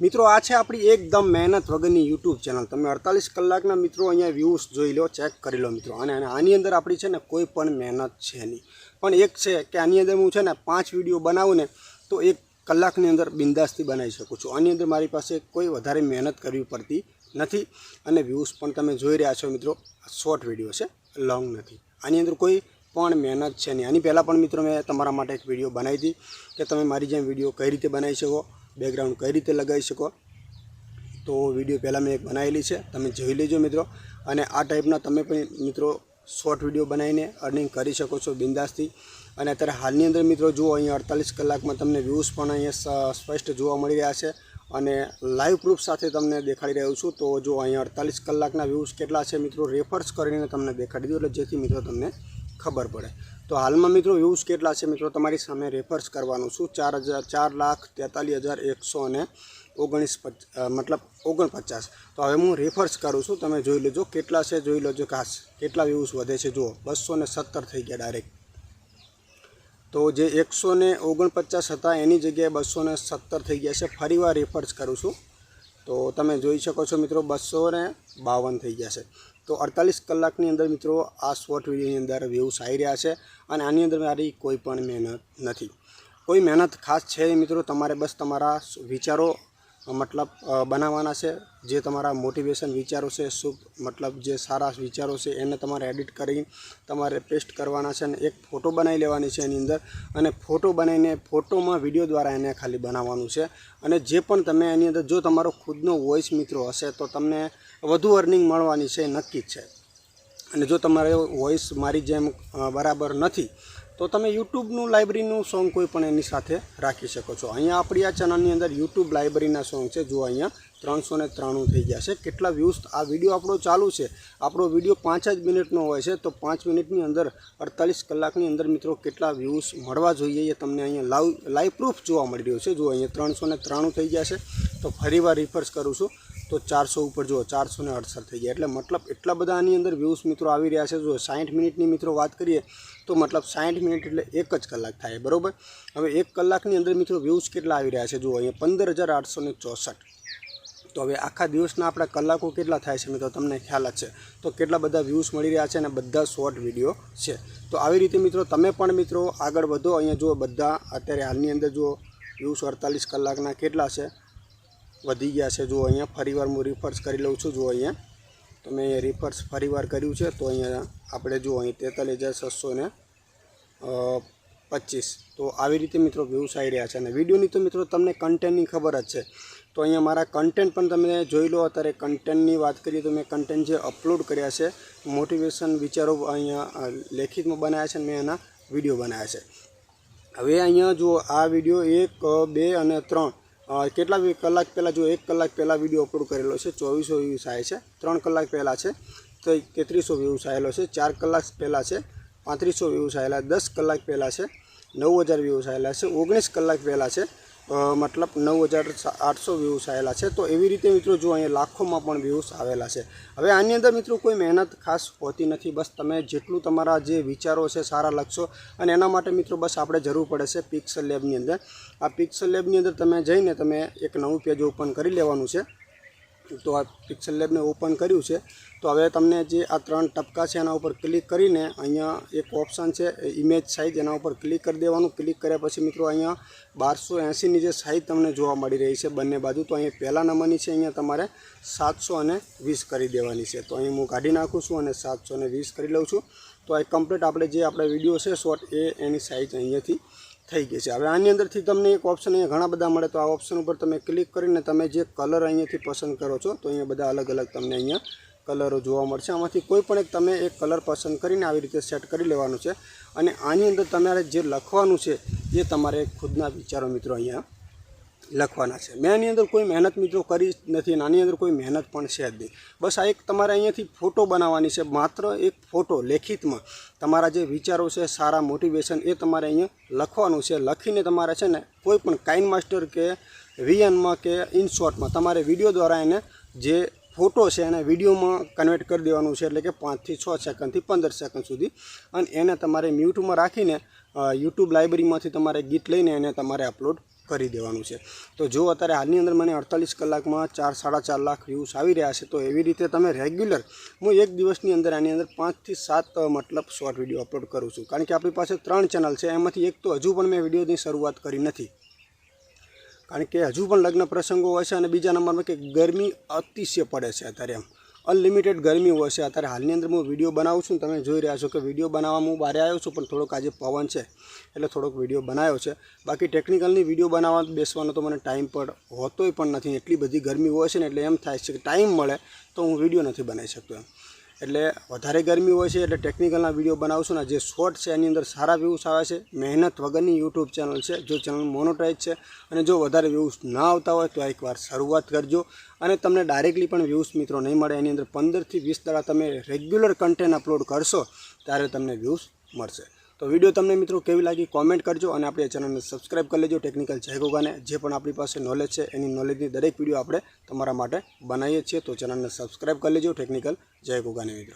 મિત્રો, આ છે આપણી એકદમ મહેનત વગરની યુટ્યુબ ચેનલ તમે અડતાલીસ કલાકના મિત્રો અહીંયા વ્યૂઝ જોઈ લો ચેક કરી લો મિત્રો. અને આની અંદર આપણી છે ને કોઈ પણ મહેનત છે નહીં. પણ એક છે કે આની અંદર હું છે ને પાંચ વીડિયો બનાવું ને, તો એક કલાકની અંદર બિંદાસથી બનાવી શકું છું. આની અંદર મારી પાસે કોઈ વધારે મહેનત કરવી પડતી નથી. અને વ્યૂઝ પણ તમે જોઈ રહ્યા છો મિત્રો શોર્ટ વીડિયો છે લોંગ નથી. આની અંદર કોઈ પણ મહેનત છે નહીં. આની પહેલાં પણ મિત્રો મેં તમારા માટે એક વીડિયો બનાવી હતી કે તમે મારી જેમ વીડિયો કઈ રીતે બનાવી શકો. બેકગ્રાઉન્ડ કઈ રીતે લગાવી શકો? તો વીડિયો પહેલાં મેં એક બનાવેલી છે, તમે જોઈ લેજો મિત્રો. અને આ ટાઈપના તમે પણ મિત્રો શોર્ટ વીડિયો બનાવીને અર્નિંગ કરી શકો છો બિંદાસથી. અને અત્યારે હાલની અંદર મિત્રો જુઓ, અહીંયા અડતાલીસ કલાકમાં તમને વ્યૂઝ પણ અહીંયા સ્પષ્ટ જોવા મળી રહ્યા છે. અને લાઈવ પ્રૂફ સાથે તમને દેખાડી રહ્યો છું. તો જો અહીંયા અડતાલીસ કલાકના વ્યૂઝ કેટલા છે મિત્રો? રેફર્સ કરીને તમને દેખાડી દઉં, એટલે જેથી મિત્રો તમને ખબર પડે. તો હાલમાં મિત્રો વ્યૂઝ કેટલા છે મિત્રો? તમારી સામે રેફર્સ કરવાનું છું. ચાર હજાર, ચાર લાખ તેતાલીસ હજાર એકસો અને ઓગણીસ મતલબ ઓગણપચાસ. તો હવે હું રેફર્સ કરું છું. તમે જોઈ લેજો કેટલા છે, જોઈ લેજો ખાસ. કેટલા વ્યૂઝ વધે છે? જુઓ, બસો ને સત્તર થઈ ગયા ડાયરેક્ટ. તો જે એકસો ને ઓગણપચાસ હતા, એની જગ્યાએ બસો ને સત્તર થઈ ગયા છે. ફરીવાર રેફર્સ કરું છું. તો તમે જોઈ શકો છો મિત્રો, બસો ને બાવન થઈ ગયા છે. તો અડતાલીસ કલાકની અંદર મિત્રો આ શોર્ટ વિડીયોની અંદર વ્યૂઝ આવી રહ્યા છે અને આની અંદર મારી કોઈ પણ મહેનત નથી. કોઈ મહેનત ખાસ છે મિત્રો તમારે બસ તમારા વિચારો મતલબ બનાવવાના છે, જે તમારા મોટિવેશન વિચારો છે શુભ મતલબ જે સારા વિચારો છે, એને તમારે એડિટ કરી તમારે પેસ્ટ કરવાના છે અને એક ફોટો બનાવી લેવાની છે એની અંદર. અને ફોટો બનાવીને ફોટોમાં વીડિયો દ્વારા એને ખાલી બનાવવાનું છે. અને જે પણ તમે એની અંદર, જો તમારો ખુદનો વોઇસ મિત્રો હશે, તો તમને વધુ અર્નિંગ મળવાની છે નક્કી જ છે. અને જો તમારે વોઇસ મારી જેમ બરાબર નથી તો તમે યુટ્યુબનું લાઇબ્રેરીનું સોંગ કોઈ પણ એની સાથે રાખી શકો છો. અહીંયા આપણી આ ચેનલની અંદર યુટ્યુબ લાઇબ્રેરીના સોંગ છે. જો અહીંયા ત્રણસો ને ત્રાણું થઈ ગયા છે. કેટલા વ્યૂઝ આ વીડિયો આપણો ચાલુ છે. આપણો વીડિયો પાંચ જ મિનિટનો હોય છે. તો પાંચ મિનિટની અંદર અડતાલીસ કલાકની અંદર મિત્રો કેટલા વ્યૂઝ મળવા જોઈએ એ તમને અહીંયા લાઈવ લાઈવ પ્રૂફ જોવા મળી રહ્યો છે. જો અહીંયા ત્રણસો ને ત્રાણું થઈ ગયા છે. તો ફરીવાર રિફર્સ કરું છું. તો ચારસો ઉપર જુઓ, ચારસો ને અડસઠ થઈ ગયા. એટલે મતલબ એટલા બધા આની અંદર વ્યૂઝ મિત્રો આવી રહ્યા છે. જો સાઠ મિનિટની મિત્રો વાત કરીએ, તો મતલબ સાઠ મિનિટ એટલે એક જ કલાક થાય, બરાબર? હવે એક કલાકની અંદર મિત્રો વ્યૂઝ કેટલા આવી રહ્યા છે? જુઓ, અહીંયા પંદર હજાર આઠસો ને ચોસઠ. તો હવે આખા દિવસના આપણા કલાકો કેટલા થાય છે મિત્રો? તમને ખ્યાલ જ છે. તો કેટલા બધા વ્યૂઝ મળી રહ્યા છે અને બધા શોર્ટ વીડિયો છે. તો આવી રીતે મિત્રો તમે પણ મિત્રો આગળ વધો. અહીંયા જુઓ, બધા અત્યારે હાલની અંદર જુઓ વ્યૂઝ અડતાલીસ કલાકના કેટલા છે? વધી ગયા છે. જો અહીંયા ફરીવાર હું રિફર્સ કરી લઉં છું, જો અહીંયા તો મેં રિફર્સ ફરીવાર કર્યું છે, તો અહીંયા આપણે જુઓ અહીં તેતાલીસ હજાર છસો ને પચીસ. તો આવી રીતે મિત્રો વ્યૂઝ આવી રહ્યા છે. અને વિડીયોની તો મિત્રો તમને કન્ટેન્ટની ખબર જ છે. તો અહીંયા મારા કન્ટેન્ટ પણ તમે જોઈ લો. અત્યારે કન્ટેન્ટની વાત કરીએ તો મેં કન્ટેન્ટ જે અપલોડ કર્યા છે મોટિવેશન વિચારો અહીંયા લેખિતમાં બનાવ્યા છે અને મેં એના વીડિયો બનાવ્યા છે. હવે અહીંયા જુઓ આ વીડિયો એક, બે અને ત્રણ કેટલા કલાક પહેલાં જો એક કલાક પહેલાં વીડિયો અપલોડ કરેલો છે, ચોવીસો વ્યૂઝ આવે છે, ત્રણ કલાક પહેલાં છે, તો તેત્રીસો વ્યૂઝ આવેલો છે, ચાર કલાક પહેલાં છે, પાંત્રીસો વ્યૂઝ આવેલા દસ કલાક પહેલાં છે, નવ હજાર વ્યૂઝ આવેલા છે, ઓગણીસ કલાક પહેલાં છે મતલબ નવ હજાર આઠસો વ્યૂઝ આવેલા છે. તો એવી રીતે મિત્રો જો અહીંયા લાખોમાં પણ વ્યૂઝ આવેલા છે. હવે આની અંદર મિત્રો કોઈ મહેનત ખાસ હોતી નથી. બસ તમે જેટલું તમારા જે વિચારો છે સારા લખશો અને એના માટે મિત્રો બસ આપણે જરૂર પડે છે પિક્સલ લેબની અંદર. આ પિક્સલ લેબની અંદર તમે જઈને તમે એક નવું પેજ ઓપન કરી લેવાનું છે. તો આ પિક્સલ લેબને ઓપન કર્યું છે. તો હવે તમને જે આ ત્રણ ટપકા છે એના ઉપર ક્લિક કરીને અહીંયા એક ઓપ્શન છે ઇમેજ સાઇઝ એના ઉપર ક્લિક કરી દેવાનું. ક્લિક કર્યા પછી મિત્રો અહીંયા બારસો એંસીની જે સાઇઝ તમને જોવા મળી રહી છે બંને બાજુ. તો અહીંયા પહેલા નંબરની છે, અહીંયા તમારે સાતસો અને વીસ કરી દેવાની છે. તો અહીં હું કાઢી નાખું છું અને સાતસો વીસ કરી લઉં છું. તો આ કમ્પ્લીટ આપણે જે આપણે વીડિયો છે, શોર્ટ, એ એની સાઇઝ અહીંયાથી થઈ ગઈ છે. હવે આની અંદરથી તમને એક ઓપ્શન અહીંયા ઘણા બધા મળે, તો આ ઓપ્શન ઉપર તમે ક્લિક કરીને તમે જે કલર અહીંયાથી પસંદ કરો છો, તો અહીંયા બધા અલગ અલગ તમને અહીંયા કલરો જોવા મળશે. આમાંથી કોઈ પણ એક તમે એક કલર પસંદ કરીને આવી રીતે સેટ કરી લેવાનું છે. અને આની અંદર તમારે જે લખવાનું છે, એ તમારે ખુદના વિચારો મિત્રો અહીંયા લખવાના છે. મેં આની અંદર કોઈ મહેનત મિત્રો કરી નથી અને આની અંદર કોઈ મહેનત પણ છે જ નહીં. બસ આ એક તમારે અહીંયાથી ફોટો બનાવવાની છે. માત્ર એક ફોટો લેખિતમાં તમારા જે વિચારો છે, સારા મોટિવેશન એ તમારે અહીંયા લખવાનું છે. લખીને તમારે છે ને કોઈ પણ કાઇન માસ્ટર કે વીએનમાં કે ઇનશોર્ટમાં તમારે વીડિયો દ્વારા એને જે ફોટો છે એને વિડીયોમાં કન્વર્ટ કરી દેવાનું છે. એટલે કે પાંચથી છ સેકન્ડથી પંદર સેકન્ડ સુધી. અને એને તમારે મ્યુટમાં રાખીને યુટ્યુબ લાઇબ્રેરીમાંથી તમારે ગીત લઈને એને તમારે અપલોડ કરી દેવાનું છે. તો જો અત્યારે હાલની અંદર મને અડતાલીસ કલાકમાં ચાર, સાડા ચાર લાખ વ્યૂઝ આવી રહ્યા છે, તો એવી રીતે તમે રેગ્યુલર હું એક દિવસની અંદર આની અંદર પાંચથી સાત મતલબ શોર્ટ વીડિયો અપલોડ કરું છું. કારણ કે આપણી પાસે ત્રણ ચેનલ છે, એમાંથી એક તો હજુ પણ મેં વિડીયોની શરૂઆત કરી નથી. કારણ કે હજુ પણ લગ્ન પ્રસંગો હોય છે અને બીજા નંબરમાં કે ગરમી અતિશય પડે છે અત્યારે એમ. અનલિમિટેડ ગરમી હોય છે. અત્યારે હાલની અંદર હું વીડિયો બનાવું છું તમે જોઈ રહ્યા છો કે વીડિયો બનાવવામાં હું બહાર આવ્યો છું, પણ થોડોક આજે પવન છે, એટલે થોડોક વીડિયો બનાવ્યો છે. બાકી ટેકનિકલની વીડિયો બનાવવા બેસવાનો તો મને ટાઈમ પણ હોતોય પણ નથી. એટલી બધી ગરમી હોય છે ને, એટલે એમ થાય છે કે ટાઈમ મળે તો હું વીડિયો નથી બનાવી શકતો એમ. એટલે વધારે ગરમી હોય છે એટલે ટેકનિકલના વીડિયો બનાવશું ને, જે શોર્ટ છે એની અંદર સારા વ્યૂઝ આવે છે. મહેનત વગરની યુટ્યુબ ચેનલ છે, જો ચેનલ મોનોટાઈઝ છે અને જો વધારે વ્યૂઝ ના આવતા હોય તો એકવાર શરૂઆત કરજો. અને તમને ડાયરેક્ટલી પણ વ્યૂઝ મિત્રો નહીં મળે, એની અંદર પંદરથી વીસ દાડા તમે રેગ્યુલર કન્ટેન્ટ અપલોડ કરશો, ત્યારે તમને વ્યૂઝ મળશે. તો વીડિયો તમને મિત્રો કેવી લાગી કોમેન્ટ કરજો અને આપણી ચેનલને સબસ્ક્રાઈબ કરી લેજો ટેકનિકલ જયગોગાને જે પણ આપણી પાસે નોલેજ છે, એની નોલેજની દરેક વીડિયો આપણે તમારા માટે બનાવીએ છીએ. તો ચેનલને સબસ્ક્રાઇબ કરી લેજો ટેકનિકલ જયગોગાને મિત્રો.